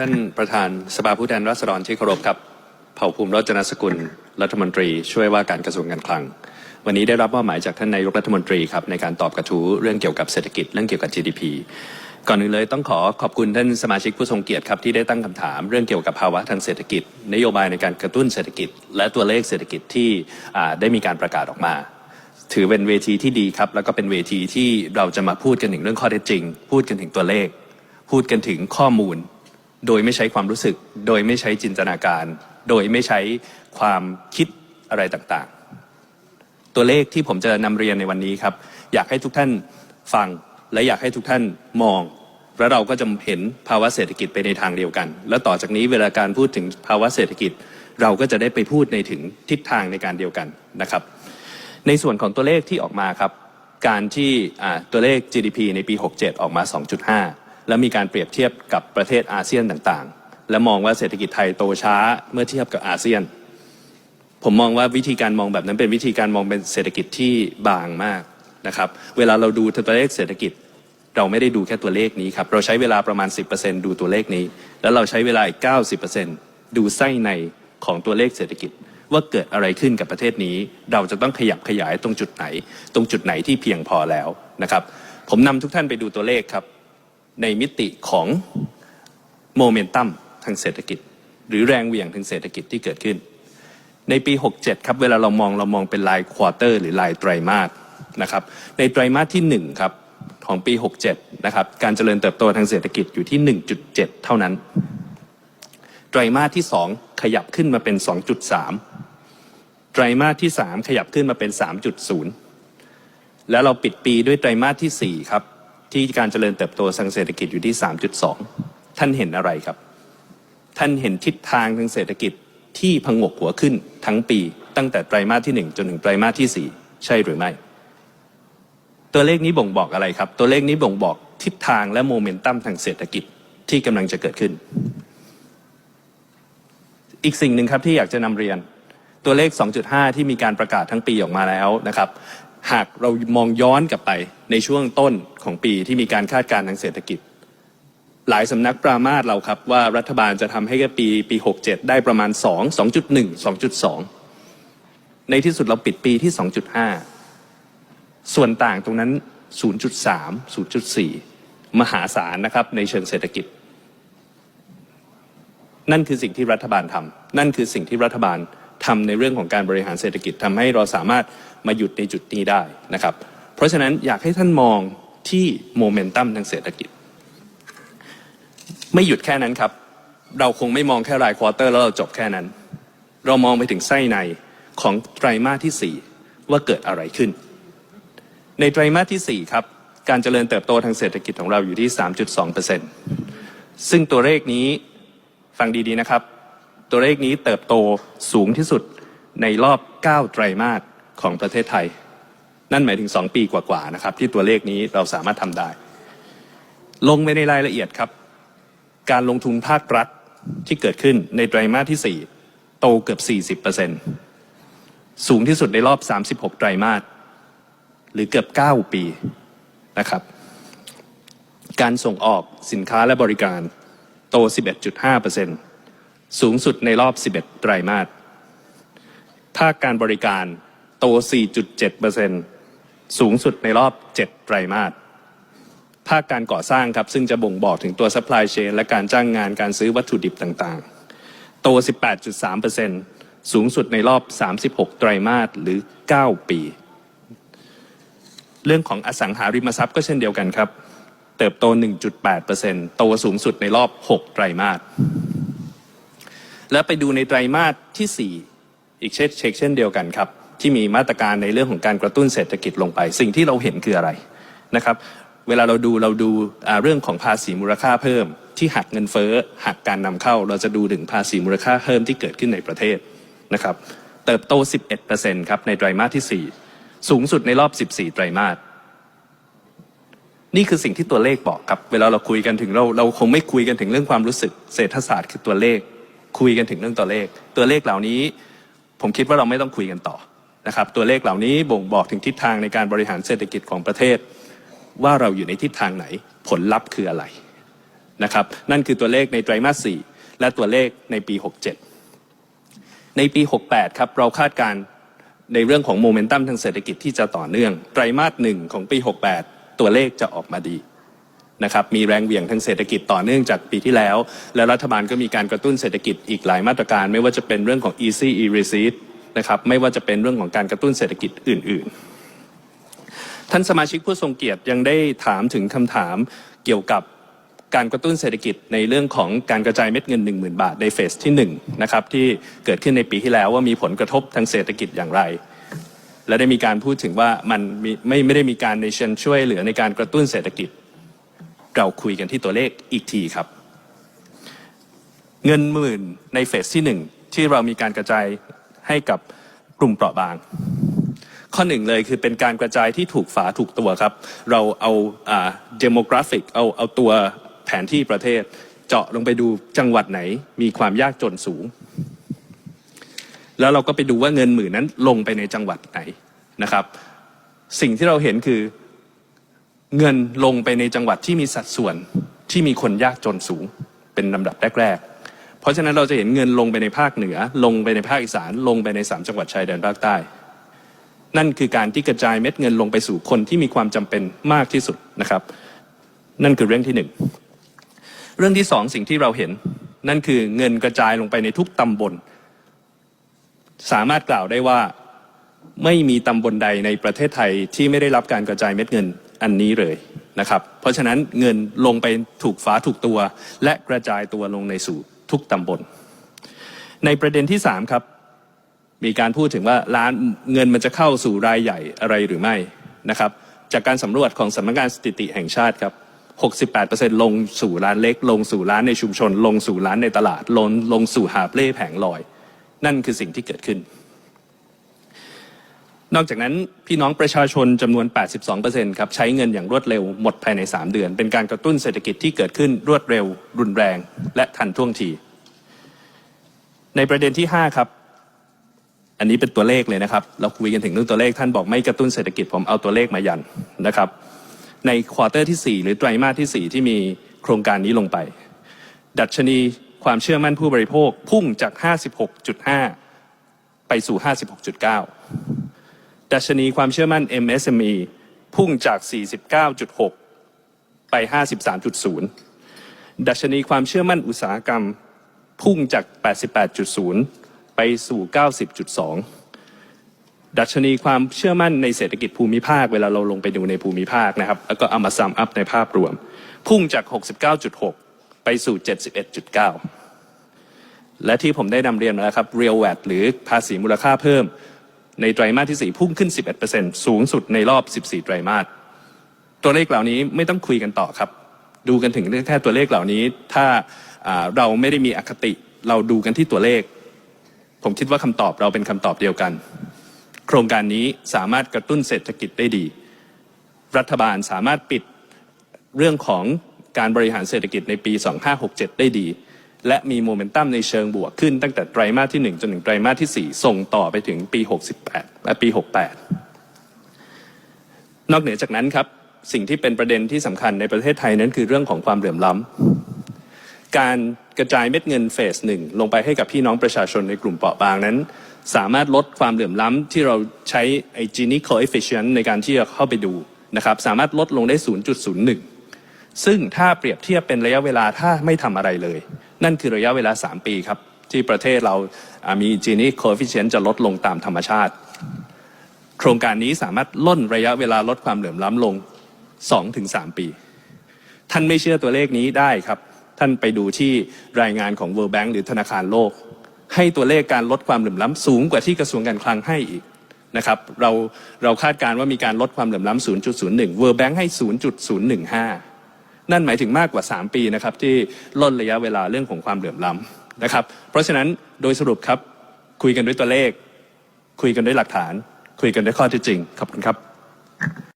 ท่านประธานสภาผู้แทนราษฎรที่เคารพครับ เผ่าภูมิรจนสกุลรัฐมนตรี ช่วยว่าการกระทรวงการคลัง วันนี้ได้รับมอบหมายจากท่านนายกรัฐมนตรีครับในการตอบกระทู้เรื่องเกี่ยวกับเศรษฐกิจเรื่องเกี่ยวกับ GDP ก่อนอื่นเลยต้องขอขอบคุณท่านสมาชิกผู้ทรงเกียรติครับที่ได้ตั้งคำถามเรื่องเกี่ยวกับภาวะทางเศรษฐกิจ นโยบายในการกระตุ้นเศรษฐกิจ และตัวเลขเศรษฐกิจที่ได้มีการประกาศออกมาถือเป็นเวทีที่ดีครับ แล้วก็เป็นเวทีที่เราจะมาพูดกันถึงเรื่องข้อเท็จจริง พูดกันถึงตัวเลข พูดกันถึงข้อมูล โดยไม่ใช้ความรู้สึก โดยไม่ใช้จินตนาการ โดยไม่ใช้ความคิดอะไรต่างๆ ตัวเลขที่ผมจะนำเรียนในวันนี้ครับ อยากให้ทุกท่านฟังและอยากให้ทุกท่านมองแล้วเราก็จะเห็นภาวะเศรษฐกิจไปในทางเดียวกัน แล้วต่อจากนี้เวลาการพูดถึงภาวะเศรษฐกิจ เราก็จะได้ไปพูดในถึงทิศทางในการเดียวกันนะครับ ในส่วนของตัวเลขที่ออกมาครับ การที่ตัวเลข GDP ในปี 67 ออกมา 2.5 แล้วมีการเปรียบเทียบกับประเทศอาเซียนต่างๆ และมองว่าเศรษฐกิจไทยโตช้าเมื่อเทียบกับอาเซียน ผมมองว่าวิธีการมองแบบนั้นเป็นวิธีการมองเป็นเศรษฐกิจที่บางมากนะครับ เวลาเราดูตัวเลขเศรษฐกิจเราไม่ได้ดูแค่ตัวเลขนี้ครับ เราใช้เวลาประมาณ 10%ดูตัวเลขนี้ แล้วเราใช้เวลาอีก 90%ดูไส้ในของตัวเลขเศรษฐกิจ ว่าเกิดอะไรขึ้นกับประเทศนี้ เราจะต้องขยับขยายตรงจุดไหน ตรงจุดไหนที่เพียงพอแล้วนะครับ ผมนำทุกท่านไปดูตัวเลขครับ ในมิติของโมเมนตัมทางเศรษฐกิจ หรือแรงเหวี่ยงทางเศรษฐกิจที่เกิดขึ้น ในปี 67 ครับ เวลาเรามองเรามองเป็นรายควอเตอร์หรือรายไตรมาสนะครับ ในไตรมาสที่ 1 ครับของปี 67 นะครับ การเจริญเติบโตทางเศรษฐกิจอยู่ที่ 1.7 เท่านั้น ไตรมาสที่ 2 ขยับขึ้นมาเป็น 2.3 ไตรมาสที่ 3 ขยับขึ้นมาเป็น 3.0 แล้วเราปิดปีด้วยไตรมาสที่ 4 ครับ ที่การเจริญเติบโตทางเศรษฐกิจอยู่ที่ 3.2 ท่านเห็นอะไรครับ ท่านเห็นทิศทางทางเศรษฐกิจที่พงกหัวขึ้นทั้งปี ตั้งแต่ไตรมาสที่ 1 จนถึงไตรมาสที่ 4 ใช่หรือไม่ ตัวเลขนี้บ่งบอกอะไรครับ ตัวเลขนี้บ่งบอกทิศทางและโมเมนตัมทางเศรษฐกิจที่กำลังจะเกิดขึ้น อีกสิ่งหนึ่งครับที่อยากจะนำเรียนตัวเลข 2.5 ที่มีการประกาศทั้งปีออกมาแล้วนะครับ หากเรามองย้อนกลับไปในช่วงต้นของปีที่มีการคาดการณ์ทางเศรษฐกิจ หลายสำนักปรามาสเราครับว่ารัฐบาลจะทำให้แค่ปีปี 67 ได้ประมาณ 2 2.1 2.2 ในที่สุดเราปิดปีที่ 2.5 ส่วนต่างตรงนั้น 0.3 0.4 มหาศาลนะครับในเชิงเศรษฐกิจ นั่นคือสิ่งที่รัฐบาลทำนั่นคือสิ่งที่รัฐบาล ทำในเรื่องของการบริหารเศรษฐกิจทำให้เราสามารถมาหยุดในจุดนี้ได้นะครับ เพราะฉะนั้นอยากให้ท่านมองที่โมเมนตัมทางเศรษฐกิจ ไม่หยุดแค่นั้นครับ เราคงไม่มองแค่รายควอเตอร์แล้วเราจบแค่นั้น เรามองไปถึงไส้ในของไตรมาสที่ 4 ว่าเกิดอะไรขึ้น ในไตรมาสที่ 4 ครับ การเจริญเติบโตทางเศรษฐกิจของเราอยู่ที่ 3.2%ซึ่งตัวเลขนี้ฟังดีๆนะครับ ตัวเลขนี้เติบโตสูงที่สุดในรอบ 9 ไตรมาสของประเทศไทย นั่นหมายถึง 2 ปีกว่าๆนะครับ ที่ตัวเลขนี้เราสามารถทำได้ ลงไปในรายละเอียดครับ การลงทุนภาครัฐที่เกิดขึ้นในไตรมาสที่ 4 โตเกือบ 40%สูงที่สุดในรอบ 36 ไตรมาสหรือเกือบ 9 ปีนะครับ การส่งออกสินค้าและบริการโต 11.5% สูงสุดในรอบ 11 ไตรมาส ภาคการบริการโต 4.7%สูงสุดในรอบ 7 ไตรมาส ภาคการก่อสร้างครับ ซึ่งจะบ่งบอกถึงตัว supply chain และการจ้างงานการซื้อวัตถุดิบต่างๆ โต 18.3%สูงสุดในรอบ 36 ไตรมาส หรือ 9 ปี เรื่องของอสังหาริมทรัพย์ก็เช่นเดียวกันครับ เติบโต 1.8%โตสูงสุดในรอบ 6 ไตรมาส แล้วไปดูในไตรมาสที่ 4 อีกเช่นเช็คเช่นเดียวกันครับ ที่มีมาตรการในเรื่องของการกระตุ้นเศรษฐกิจลงไป สิ่งที่เราเห็นคืออะไรนะครับเวลาเราดูเราดูเรื่องของภาษีมูลค่าเพิ่ม ที่หักเงินเฟ้อหักการนำเข้า เราจะดูถึงภาษีมูลค่าเพิ่มที่เกิดขึ้นในประเทศนะครับเติบโต 11%ครับในไตรมาสที่ 4 สูงสุดในรอบ 14 ไตรมาสนี่คือสิ่งที่ตัวเลขบอกครับ เวลาเราคุยกันถึงเราเราคงไม่คุยกันถึงเรื่องความรู้สึกเศรษฐศาสตร์คือตัวเลข คุยกันถึงเรื่องตัวเลข ตัวเลขเหล่านี้ ผมคิดว่าเราไม่ต้องคุยกันต่อนะครับ ตัวเลขเหล่านี้บ่งบอกถึงทิศทางในการบริหารเศรษฐกิจของประเทศ ว่าเราอยู่ในทิศทางไหนผลลัพธ์คืออะไรนะครับ นั่นคือตัวเลขในไตรมาส 4 และตัวเลขในปี 67 ในปี 68 ครับเราคาดการณ์ในเรื่องของโมเมนตัมทางเศรษฐกิจที่จะต่อเนื่อง ไตรมาสหนึ่งของปี 68 ตัวเลขจะออกมาดี นะครับมีแรงเหวี่ยงทางเศรษฐกิจต่อเนื่องจากปีที่แล้ว และรัฐบาลก็มีการกระตุ้นเศรษฐกิจอีกหลายมาตรการ ไม่ว่าจะเป็นเรื่องของ easy e receipt นะครับไม่ว่าจะเป็นเรื่องของการกระตุ้นเศรษฐกิจอื่น ๆ ท่านสมาชิกผู้ทรงเกียรติยังได้ถามถึงคำถามเกี่ยวกับการกระตุ้นเศรษฐกิจในเรื่องของการกระจายเม็ดเงิน 1 0,000 บาทในเฟสที่1นะครับที่เกิดขึ้นในปีที่แล้วว่ามีผลกระทบทางเศรษฐกิจอย่างไร และได้มีการพูดถึงว่ามันมีไม่ไม่ได้มีการในเชิงช่วยเหลือในการกระตุ้นเศรษฐกิจ เราคุยกันที่ตัวเลขอีกทีครับ เงินหมื่นในเฟสที่หนึ่งที่เรามีการกระจายให้กับกลุ่มเปราะบาง ข้อหนึ่งเลยคือเป็นการกระจายที่ถูกฝาถูกตัวครับ เราเอาอ่า demographic เอาเอาตัวแผนที่ประเทศ เจาะลงไปดูจังหวัดไหน มีความยากจนสูง แล้วเราก็ไปดูว่าเงินหมื่นนั้นลงไปในจังหวัดไหนนะครับ สิ่งที่เราเห็นคือ เงินลงไปในจังหวัดที่มีสัดส่วนที่มีคนยากจนสูงเป็นลำดับแรก ๆ เพราะฉะนั้นเราจะเห็นเงินลงไปในภาคเหนือ ลงไปในภาคอีสานลงไปในสามจังหวัดชายแดนภาคใต้ นั่นคือการที่กระจายเม็ดเงินลงไปสู่คนที่มีความจำเป็นมากที่สุดนะครับ นั่นคือเรื่องที่หนึ่งเรื่องที่สองสิ่งที่เราเห็น นั่นคือเงินกระจายลงไปในทุกตำบล สามารถกล่าวได้ว่าไม่มีตำบลใดในประเทศไทยที่ไม่ได้รับการกระจายเม็ดเงิน อันนี้เลยนะครับ เพราะฉะนั้นเงินลงไปถูกฟ้าถูกตัว และกระจายตัวลงในสู่ทุกตำบล ในประเด็นที่สามครับ มีการพูดถึงว่าร้านเงินมันจะเข้าสู่รายใหญ่อะไรหรือไม่นะครับ จากการสำรวจของสำนักงานสถิติแห่งชาติครับ 68%ลงสู่ร้านเล็ก ลงสู่ร้านในชุมชน ลงสู่ร้านในตลาดลงลงสู่หาบเล่แผงลอย นั่นคือสิ่งที่เกิดขึ้น นอกจากนั้นพี่น้องประชาชนจำนวน 82%ครับใช้เงินอย่างรวดเร็วหมดภายใน 3 เดือน เป็นการกระตุ้นเศรษฐกิจที่เกิดขึ้นรวดเร็ว รุนแรง และทันท่วงที ในประเด็นที่ 5 ครับ อันนี้เป็นตัวเลขเลยนะครับ เราคุยกันถึงเรื่องตัวเลขท่านบอกไม่กระตุ้นเศรษฐกิจผมเอาตัวเลขมายันนะครับ ในควอเตอร์ที่ 4 หรือไตรมาสที่ 4 ที่มีโครงการนี้ลงไป ดัชนีความเชื่อมั่นผู้บริโภคพุ่งจาก 56.5 ไปสู่ 56.9 ดัชนีความเชื่อมั่น MSME พุ่งจาก 49.6 ไป 53.0 ดัชนีความเชื่อมั่นอุตสาหกรรม พุ่งจาก 88.0 ไปสู่ 90.2 ดัชนีความเชื่อมั่นในเศรษฐกิจภูมิภาค เวลาเราลงไปดูในภูมิภาคนะครับ แล้วก็เอามาซัมอัพในภาพรวม พุ่งจาก 69.6 ไปสู่ 71.9 และที่ผมได้นำเรียนมาแล้วครับ Real VAT หรือภาษีมูลค่าเพิ่ม ในไตรมาสที่ 4 พุ่งขึ้น 11%สูงสุดในรอบ 14 ไตรมาสตัวเลขเหล่านี้ไม่ต้องคุยกันต่อครับ ดูกันถึงแค่ตัวเลขเหล่านี้ ถ้าเราไม่ได้มีอคติเราดูกันที่ตัวเลข ผมคิดว่าคำตอบเราเป็นคำตอบเดียวกัน โครงการนี้สามารถกระตุ้นเศรษฐกิจได้ดี รัฐบาลสามารถปิดเรื่องของการบริหารเศรษฐกิจในปี 2567 ได้ดี และมีโมเมนตัมในเชิงบวกขึ้นตั้งแต่ไตรมาสที่ 1 จนถึงไตรมาสที่ 4 ส่งต่อไปถึงปี 68และปี 68 นอกเหนือจากนั้นครับ สิ่งที่เป็นประเด็นที่สำคัญในประเทศไทยนั้นคือเรื่องของความเหลื่อมล้ำการกระจายเม็ดเงินเฟสหนึ่งลงไปให้กับพี่น้องประชาชนในกลุ่มเปราะบางนั้น สามารถลดความเหลื่อมล้ำที่เราใช้ไอจีนิ coefficient ในการที่จะเข้าไปดูนะครับสามารถลดลงได้ 0.01ซึ่งถ้าเปรียบเทียบเป็นระยะเวลาถ้าไม่ทำอะไรเลย นั่นคือระยะเวลา 3 ปีครับ ที่ประเทศเรามีจีนิ coefficient จะลดลงตามธรรมชาติ โครงการนี้สามารถล่นระยะเวลาลดความเหลื่อมล้ำลง 2-3 ปี ท่านไม่เชื่อตัวเลขนี้ได้ครับ ท่านไปดูที่รายงานของ World Bank หรือธนาคารโลก ให้ตัวเลขการลดความเหลื่อมล้ำสูงกว่าที่กระทรวงการคลังให้อีกนะครับเราเราคาดการณ์ว่ามีการลดความเหลื่อมล้ำ0.01 World Bank ให้ 0.015 นั่นหมายถึงมากกว่า 3 ปีนะครับที่ลดระยะเวลาเรื่องของความเหลื่อมล้ำนะครับ เพราะฉะนั้นโดยสรุปครับคุยกันด้วยตัวเลข คุยกันด้วยหลักฐาน คุยกันด้วยข้อเท็จจริงขอบคุณครับ